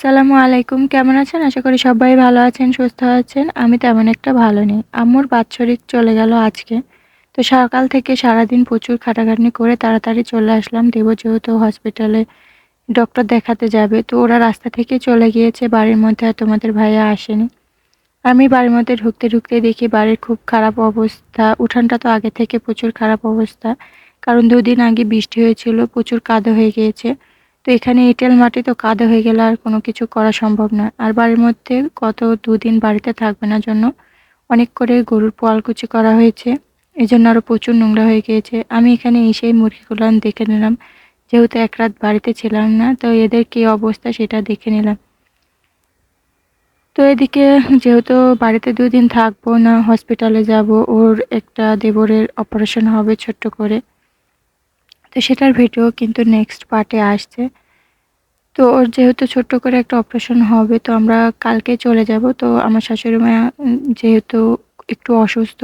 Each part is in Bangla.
আসসালামু আলাইকুম। কেমন আছেন? আশা করি সবাই ভালো আছেন, সুস্থ আছেন। আমি তেমন একটা ভালো নেই। আম্মুর বাৎসরিক চলে গেল আজকে। তো সকাল থেকে সারাদিন প্রচুর খাটাখাটনি করে তাড়াতাড়ি চলে আসলাম। দেব যেহেতু হসপিটালে ডক্টর দেখাতে যাবে, তো ওরা রাস্তা থেকে চলে গিয়েছে। বাড়ির মধ্যে আর তোমাদের ভাইয়া আসেনি। আমি বাড়ির মধ্যে ঢুকতে ঢুকতে দেখি বাড়ির খুব খারাপ অবস্থা। উঠানটা তো আগে থেকে প্রচুর খারাপ অবস্থা। কারণ দুদিন আগে বৃষ্টি হয়েছিল, প্রচুর কাদো হয়ে গিয়েছে। তো এখানে এঁটেল মাটি তো কাদা হয়ে গেলে আর কোনো কিছু করা সম্ভব নয়। আর বাড়ির মধ্যে গত দুদিন বাড়িতে থাকবে না জন্য অনেক করে গরুর পোয়ালকুচি করা হয়েছে। এই জন্য আরও প্রচুর নোংরা হয়ে গিয়েছে। আমি এখানে এসেই মুরগিগুলো দেখে নিলাম। যেহেতু এক রাত বাড়িতে ছিলাম না, তো এদের কী অবস্থা সেটা দেখে নিলাম। তো এদিকে যেহেতু বাড়িতে দুদিন থাকব না, হসপিটালে যাব, ওর একটা দেবরের অপারেশন হবে ছোট্ট করে। তো সেটার ভিডিও কিন্তু নেক্সট পার্টে আসছে। তো ওর যেহেতু ছোট্ট করে একটা অপারেশন হবে, তো আমরা কালকে চলে যাব। তো আমার শাশুড়ি মা যেহেতু একটু অসুস্থ,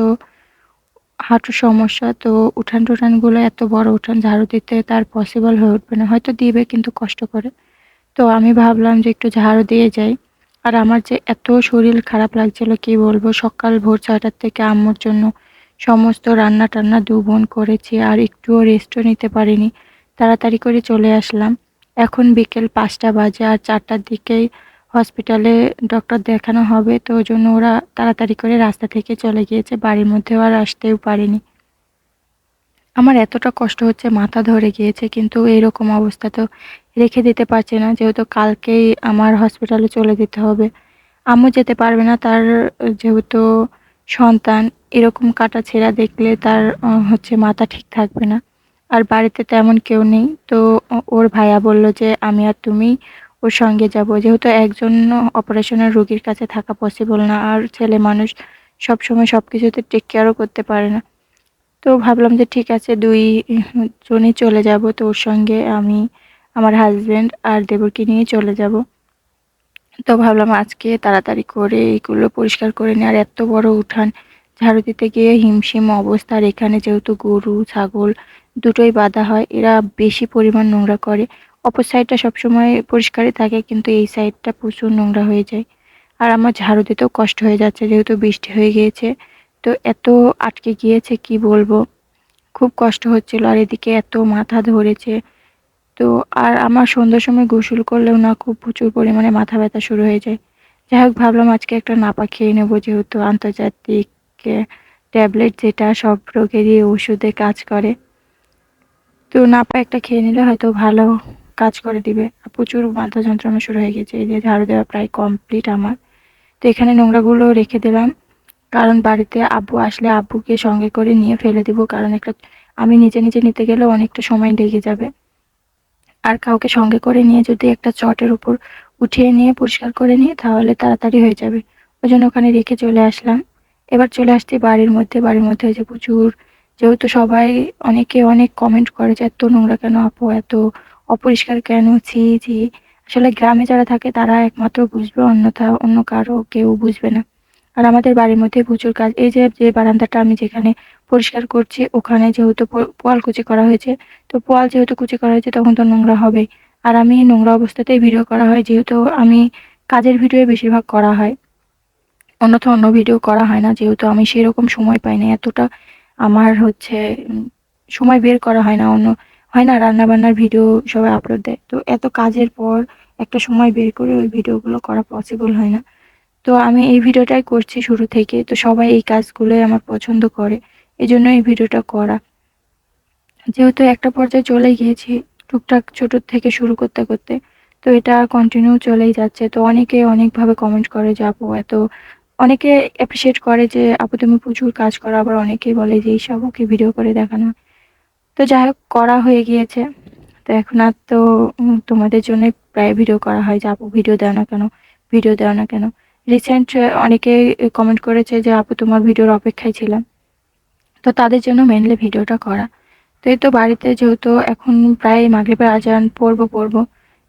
হাঁটুর সমস্যা, তো উঠান টুঠানগুলো এত বড় উঠান, ঝাড়ু দিতে তার পসিবল হয়ে উঠবে না। হয়তো দিবে কিন্তু কষ্ট করে। তো আমি ভাবলাম যে একটু ঝাড়ু দিয়ে যাই। আর আমার যে এত শরীর খারাপ লাগছিল, কি বলব? সকাল ভোর ছয়টার থেকে আম্মুর জন্য সমস্ত রান্না টান্না দু বোন করেছি আর একটুও রেস্টও নিতে পারিনি। তাড়াতাড়ি করে চলে আসলাম। এখন বিকেল পাঁচটা বাজে আর চারটার দিকেই হসপিটালে ডক্টর দেখানো হবে, তো ওই জন্য ওরা তাড়াতাড়ি করে রাস্তা থেকে চলে গিয়েছে। বাড়ির মধ্যেও আর আসতেও পারেনি। আমার এতটা কষ্ট হচ্ছে, মাথা ধরে গিয়েছে, কিন্তু এইরকম অবস্থা তো রেখে দিতে পারছে না। যেহেতু কালকেই আমার হসপিটালে চলে যেতে হবে। আম্মু যেতে পারবে না, তার যেহেতু সন্তান এরকম কাটা ছেঁড়া দেখলে তার হচ্ছে মাথা ঠিক থাকবে না। আর বাড়িতে তেমন কেউ নেই। তো ওর ভাইয়া বলল যে, আমি আর তুমি ওর সঙ্গে যাব। যেহেতু একজন অপারেশনের রোগীর কাছে থাকা পসিবল না, আর ছেলে মানুষ সব সময় সব কিছুতে টেক কেয়ারও করতে পারে না। তো ভাবলাম যে, ঠিক আছে, দুই জনই চলে যাব। তো ওর সঙ্গে আমি, আমার হাজব্যান্ড আর দেবরকে নিয়ে চলে যাব। তো ভাবলাম আজকে তাড়াতাড়ি করে এইগুলো পরিষ্কার করে নিই আর এত বড় উঠান, ঝাড়ু দিতে গিয়ে হিমশিম অবস্থা। আর এখানে যেহেতু গরু, ছাগল দুটোই বাঁধা হয়, এরা বেশি পরিমাণ নোংরা করে। অপর সাইডটা সবসময় পরিষ্কারই থাকে, কিন্তু এই সাইডটা প্রচুর নোংরা হয়ে যায়। আর আমার ঝাড়ু দিতেও কষ্ট হয়ে যাচ্ছে, যেহেতু বৃষ্টি হয়ে গিয়েছে। তো এত আটকে গিয়েছে, কি বলব? খুব কষ্ট হচ্ছিল। আর এদিকে এত মাথা ধরেছে তো আর আমার সন্ধ্যার সময় গোসল করলেও না, খুব প্রচুর পরিমাণে মাথা ব্যথা শুরু হয়ে যায়। যাই হোক, ভাবলাম আজকে একটা নাপা খেয়ে নেব, যেহেতু আন্তর্জাতিক ট্যাবলেট যেটা সব রোগেরই ওষুধে কাজ করে। তো নাপা একটা খেয়ে নিলে হয়তো ভালো কাজ করে দিবে। প্রচুর মাথা যন্ত্রণা শুরু হয়ে গেছে, এই যে ঝাড়ু দেওয়া প্রায় কমপ্লিট আমার। তো এখানে নোংরাগুলো রেখে দিলাম, কারণ বাড়িতে আব্বু আসলে আব্বুকে সঙ্গে করে নিয়ে ফেলে দিব, কারণ একটা আমি নিজে নিজে নিতে গেলে অনেকটা সময় লেগে যাবে। আর কাউকে সঙ্গে করে নিয়ে যদি একটা চটের উপর উঠিয়ে নিয়ে, পরিষ্কার করে নিয়ে, তাহলে তাড়াতাড়ি হয়ে যাবে। ওই জন্য ওখানে রেখে চলে আসলাম। এবার চলে আসছি বাড়ির মধ্যে। বাড়ির মধ্যে যে প্রচুর, যেহেতু সবাই অনেকে অনেক কমেন্ট করে যে, এত নোংরা কেন আপু? এত অপরিষ্কার কেন? ছি ছি। আসলে গ্রামে যারা থাকে, তারা একমাত্র বুঝবে, অন্যথা অন্য কারও কেউ বুঝবে না। আর আমাদের বাড়ির মধ্যে প্রচুর কাজ এই যে যে বারান্দাটা আমি যেখানে পরিষ্কার করছি, ওখানে যেহেতু পোয়াল কুচি করা হয়েছে, তো পোয়াল যেহেতু কুচি করা হয়েছে, তখন তো নোংরা হবেই। আর আমি নোংরা অবস্থাতেই ভিডিও করা হয়, যেহেতু আমি কাজের ভিডিও বেশিরভাগ করা হয়। অন্যথা অন্য ভিডিও করা হয় না, যেহেতু আমি সেরকম সময় পাই না, এতটা আমার হচ্ছে সময় বের করা হয় না, অন্য, হয় না রান্না বান্নার ভিডিও সবাই আপলোড দেয়। তো এত কাজের পর একটা সময় বের করে ওই ভিডিওগুলো করা পসিবল হয় না। তো আমি এই ভিডিওটাই করছি শুরু থেকে। তো সবাই এই কাজগুলোই আমার পছন্দ করে এই জন্য এই ভিডিওটা করা। যেহেতু একটা পর্যায়ে চলে গিয়েছি টুকটাক ছোট থেকে শুরু করতে করতে, তো এটা কন্টিনিউ চলেই যাচ্ছে। তো অনেকে অনেকভাবে কমেন্ট করে যে, আপু, এত অনেকে অ্যাপ্রিসিয়েট করে যে, আপু, তুমি প্রচুর কাজ করো। আবার অনেকেই বলে যে এইসব ওকে ভিডিও করে দেখানো। তো যাই হোক, করা হয়ে গিয়েছে। তো এখন আর তো তোমাদের জন্য প্রায় ভিডিও করা হয় যে, আপু ভিডিও দাও না কেন? ভিডিও দাও না কেন? রিসেন্ট অনেকে কমেন্ট করেছে যে, আপু, তোমার ভিডিওর অপেক্ষায় ছিলাম। তো তাদের জন্য মেনলি ভিডিওটা করা। তো এই তো বাড়িতে যেহেতু এখন প্রায় মাগরিবের আজান, পড়ব পড়ব,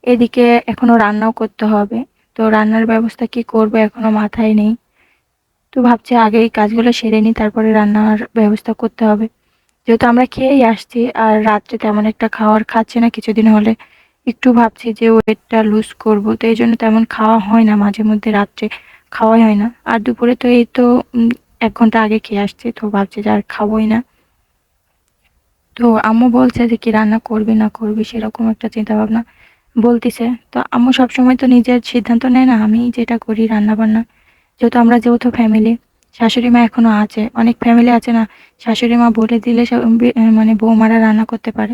এদিকে এখনও রান্নাও করতে হবে। তো রান্নার ব্যবস্থা কি করব এখনও মাথায় নেই। তো ভাবছি আগে এই কাজগুলো সেরে নিই, তারপরে রান্নার ব্যবস্থা করতে হবে। যেহেতু আমরা খেয়েই আসছি, আর রাত্রে তেমন একটা খাওয়ার খাচ্ছি না, কিছুদিন হলে একটু ভাবছি যে ওয়েটটা লুজ করব, তো এই জন্য তেমন খাওয়া হয় না, মাঝে মধ্যে রাত্রে খাওয়াই হয় না। আর দুপুরে তো এই তো এক ঘণ্টা আগে খেয়ে আসছে, তো ভাবছি যে আর খাবোই না। তো আম্মু বলছে যে কি রান্না করবি না করবি সেরকম একটা চিন্তা ভাবনা বলতেছে। তো আম্মু সবসময় তো নিজের সিদ্ধান্ত নেয় না, আমি যেটা করি রান্না বান্না যেহেতু আমরা যেহেতু ফ্যামিলি শাশুড়ি মা এখনও আছে, অনেক ফ্যামিলি আছে না, শাশুড়ি মা বলে দিলে মানে বৌমারা রান্না করতে পারে।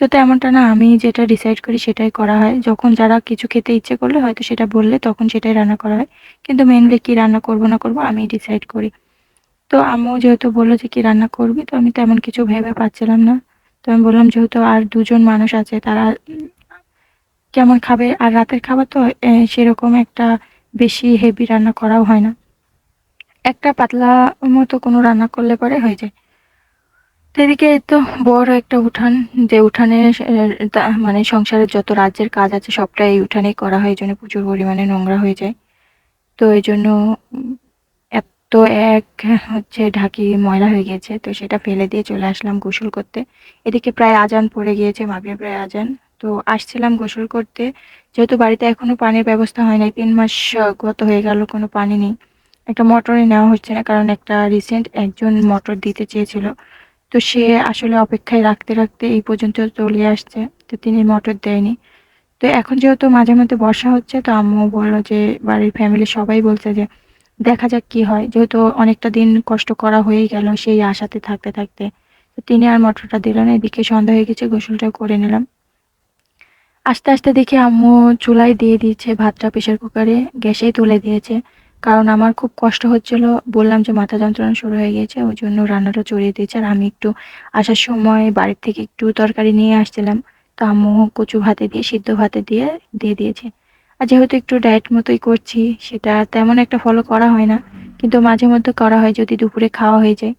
তো তেমনটা না, আমি যেটা ডিসাইড করি সেটাই করা হয়। যখন যারা কিছু খেতে ইচ্ছে করলে হয়তো সেটা বললে তখন সেটাই রান্না করা হয়। কিন্তু মেনলি কি রান্না করব না করব আমি ডিসাইড করি। তো আম্মু যেহেতু বলল যে কি রান্না করবি, তো আমি তেমন কিছু ভেবে পাচ্ছিলাম না। তো আমি বললাম যেহেতু আর দুজন মানুষ আছে, তারা কেমন খাবে? আর রাতের খাবার তো সেরকম একটা বেশি হেভি রান্না করাও হয় না। একটা পাতলা মতো কোনো রান্না করলে পরে হয়ে যায়। এদিকে তো বড় একটা উঠান, যে উঠানে মানে সংসারের যত রাজ্যের কাজ আছে সবটাই এই উঠানেই করা হয় জন্য প্রচুর পরিমাণে নোংরা হয়ে যায়। তো এই জন্য এত এক, হচ্ছে ঢাকি ময়লা হয়ে গিয়েছে তো সেটা ফেলে দিয়ে চলে আসলাম গোসল করতে। এদিকে প্রায় আজান পড়ে গিয়েছে মাগরিব প্রায় আজান। তো আসছিলাম গোসল করতে, যেহেতু বাড়িতে এখনও পানির ব্যবস্থা হয় নাই, তিন মাস গত হয়ে গেল, কোনো পানি নেই। একটা মোটরই নেওয়া হচ্ছে না, কারণ একটা রিসেন্ট একজন মোটর দিতে চেয়েছিল। তো সে আসলে অপেক্ষায় রাখতে রাখতে এই পর্যন্ত চলে আসছে, তো তিনি মটর দেয়নি। তো এখন যেহেতু মাঝে মধ্যে বর্ষা হচ্ছে, তো আম্মু বলল যে বাড়ির ফ্যামিলি সবাই বলছে যে দেখা যাক কি হয়। যেহেতু অনেকটা দিন কষ্ট করা হয়েই গেল সেই আশাতে থাকতে থাকতে, তো তিনি আর মোটরটা দিলেন এদিকে সন্ধ্যা হয়ে গেছে, গোসলটা করে নিলাম। আস্তে আস্তে দেখি আম্মু চুলায় দিয়ে দিয়েছে, ভাতটা প্রেশার কুকারে গ্যাসেই তুলে দিয়েছে। কারণ আমার খুব কষ্ট হচ্ছিল। বললাম যে মাথা যন্ত্রণা শুরু হয়ে গেছে, ওই জন্য রান্নাটা চড়িয়ে দিয়েছে। আর আমি একটু আসার সময় বাড়ির থেকে একটু তরকারি নিয়ে আসছিলাম। তো আম্মু কচু ভাতে দিয়ে, সিদ্ধ ভাতে দিয়ে দিয়ে দিয়েছে। আর যেহেতু একটু ডায়েট মতোই করছি, সেটা তেমন একটা ফলো করা হয় না। কিন্তু মাঝে মধ্যে করা হয় যদি দুপুরে খাওয়া হয়ে যায়।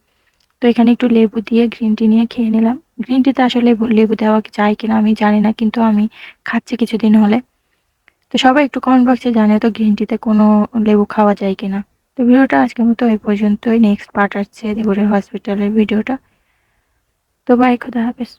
তো এখানে একটু লেবু দিয়ে গ্রিন টি নিয়ে খেয়ে নিলাম। গ্রিন টিতে আসলে লেবু- দেওয়া যায় কিনা আমি জানি না, কিন্তু আমি খাচ্ছি কিছুদিন হলে। তো সবাই একটু কমেন্ট বক্সে জানে তো গ্রিন টিতে কোনো লেবু খাওয়া যায় কিনা। তো ভিডিওটা আজকের মতো এই পর্যন্তই। নেক্সট পার্ট আসছে দেবরের হসপিটালের ভিডিওটা। তো বাই খোদা হাফেজ।